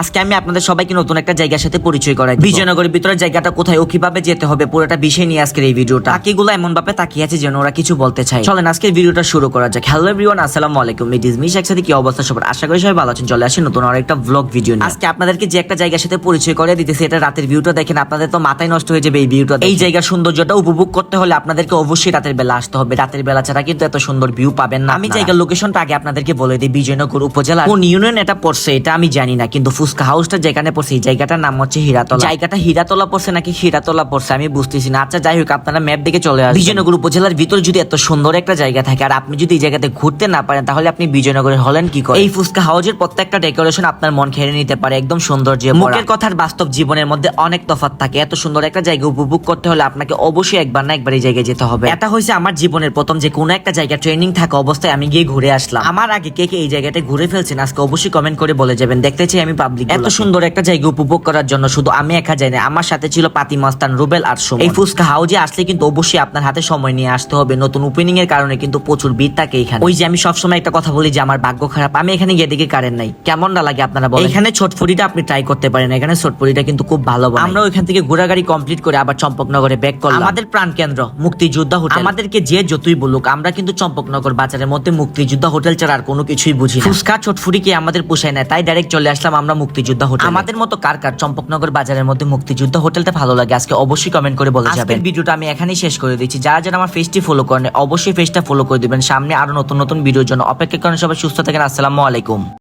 আজকে আমি আপনাদের সবাইকে নতুন একটা জায়গার সাথে পরিচয় করাই বিজয়নগরের ভিতরে জায়গাটা কোথায় ও কীভাবে যেতে হবে পুরোটা বিষয় নিয়ে আজকের এই ভিডিওটা। তাকিগুলো এমন ভাবে তাকিয়ে আছে যেন ওরা কিছু বলতে চায়। চলেন আজকের ভিডিওটা শুরু করা যাক। হ্যালো এভরিওয়ান আসসালামু আলাইকুম। ইট ইজ মিশ একসাথে কি অবস্থা সবার? আশা করি সবাই ভালো আছেন। চলে আসেন নতুন আর একটা ব্লগ ভিডিও নিয়ে। আজকে আপনাদেরকে যে একটা জায়গার সাথে পরিচয় করে দিতেছি এটা রাতের ভিউটা দেখেন আপনাদের তো মাথায় নষ্ট হয়ে যাবে এই ভিউটা এই জায়গার সৌন্দর্যটা উপভোগ করতে হলে আপনাদেরকে অবশ্যই রাতের বেলা আসতে হবে। রাতের বেলা ছাড়া কিন্তু এত সুন্দর ভিউ পাবেন না। আমি জায়গার লোকেশনটা আগে আপনাদেরকে বলে দিই বিজয়নগর উপজেলা কোন ইউনিয়ন এটা পড়ছে এটা আমি জানি না কিন্তু ফুচকা হাউসটা যেখানে পড়ছে এই জায়গাটার নাম হচ্ছে হীরাতলা। জায়গাটা হীরাতলা পড়ছে নাকি হীরাতলা পড়ছে? আমি বুঝতেছি না। আচ্ছা যাই হোক আপনারা ম্যাপ দিকে চলে আসবেন। বিজয়নগর উপজেলার ভিতর যদি এত সুন্দর একটা জায়গা থাকে আর আপনি যদি এই জায়গাতে ঘুরতে না পারেন তাহলে আপনি বিজয়নগরে হলেন কি করে? এই ফুচকা হাউসের প্রত্যেকটা ডেকোরেশন আপনার মন খেড়ে নিতে পারে একদম সৌন্দর্য মুখের কথার বাস্তব জীবনের মধ্যে অনেক তফাৎ থাকে। এত সুন্দর একটা জায়গা উপভোগ করতে হলে আপনাকে অবশ্যই একবার না একবার এই জায়গায় যেতে হবে। এটা হয়েছে আমার জীবনের প্রথম যে কোনো একটা জায়গা ট্রেনিং থাকা অবস্থায় আমি গিয়ে ঘুরে আসলাম। আমার আগে কে কে এই জায়গাটা ঘুরে ফেলছেন আজকে অবশ্যই কমেন্ট করে বলে যাবেন। দেখতে চাই আমি পাবলিক এত সুন্দর একটা জায়গা উপভোগ করার জন্য শুধু আমি একা যাই না আমার সাথে ছিল পাতি মাস্তান রুবেল আর সুমন। এই ফুচকা হাউজে আসলে কিন্তু অবশ্যই আপনার হাতে সময় নিয়ে আসতে হবে। নতুন ওপেনিং এর কারণে কিন্তু প্রচুর ভিড় থাকে এখানে। ওই যে আমি সবসময় একটা কথা বলি যে আমার ভাগ্য খারাপ আমি এখানে গিয়ে দেখি কারেন্ট নাই। কেমন না লাগে আপনারা বলেন। এখানে ছোটফুরিটা আপনি ট্রাই করতে পারেন। এখানে ছোটফুরিটা কিন্তু খুব ভালো। আমরা ওইখান থেকে ঘোরাগাড়ি কমপ্লিট করে আবার চম্পকনগরে ব্যাক করলাম। আমাদের প্রাণ কেন্দ্র মুক্তিযোদ্ধা হোটেল। আমাদেরকে যে যতই বলুক আমরা কিন্তু চম্পকনগর বাজারের মধ্যে মুক্তিযোদ্ধা হোটেল ছাড়া আর কোনো কিছুই বুঝি না। ফুচকা ছোটফুরি কি আমাদের পোষায় না? তাই ডাইরেক্ট চলে আসলাম আমরা মুক্তিযোদ্ধা হোটেল। আমাদের মতো কার কার চম্পকনগর বাজারের মধ্যে মুক্তিযোদ্ধা হোটেলটা ভালো লাগে আজকে অবশ্যই কমেন্ট করে বলে যাবেন। ভিডিওটা আমি এখানেই শেষ করে দিচ্ছি। যারা যারা আমার ফেসটি ফলো করেন অবশ্যই ফেসটা ফলো করে দিবেন। সামনে আরও নতুন নতুন ভিডিওর জন্য অপেক্ষা করেন সবাই সুস্থ থাকেন আসসালামু আলাইকুম।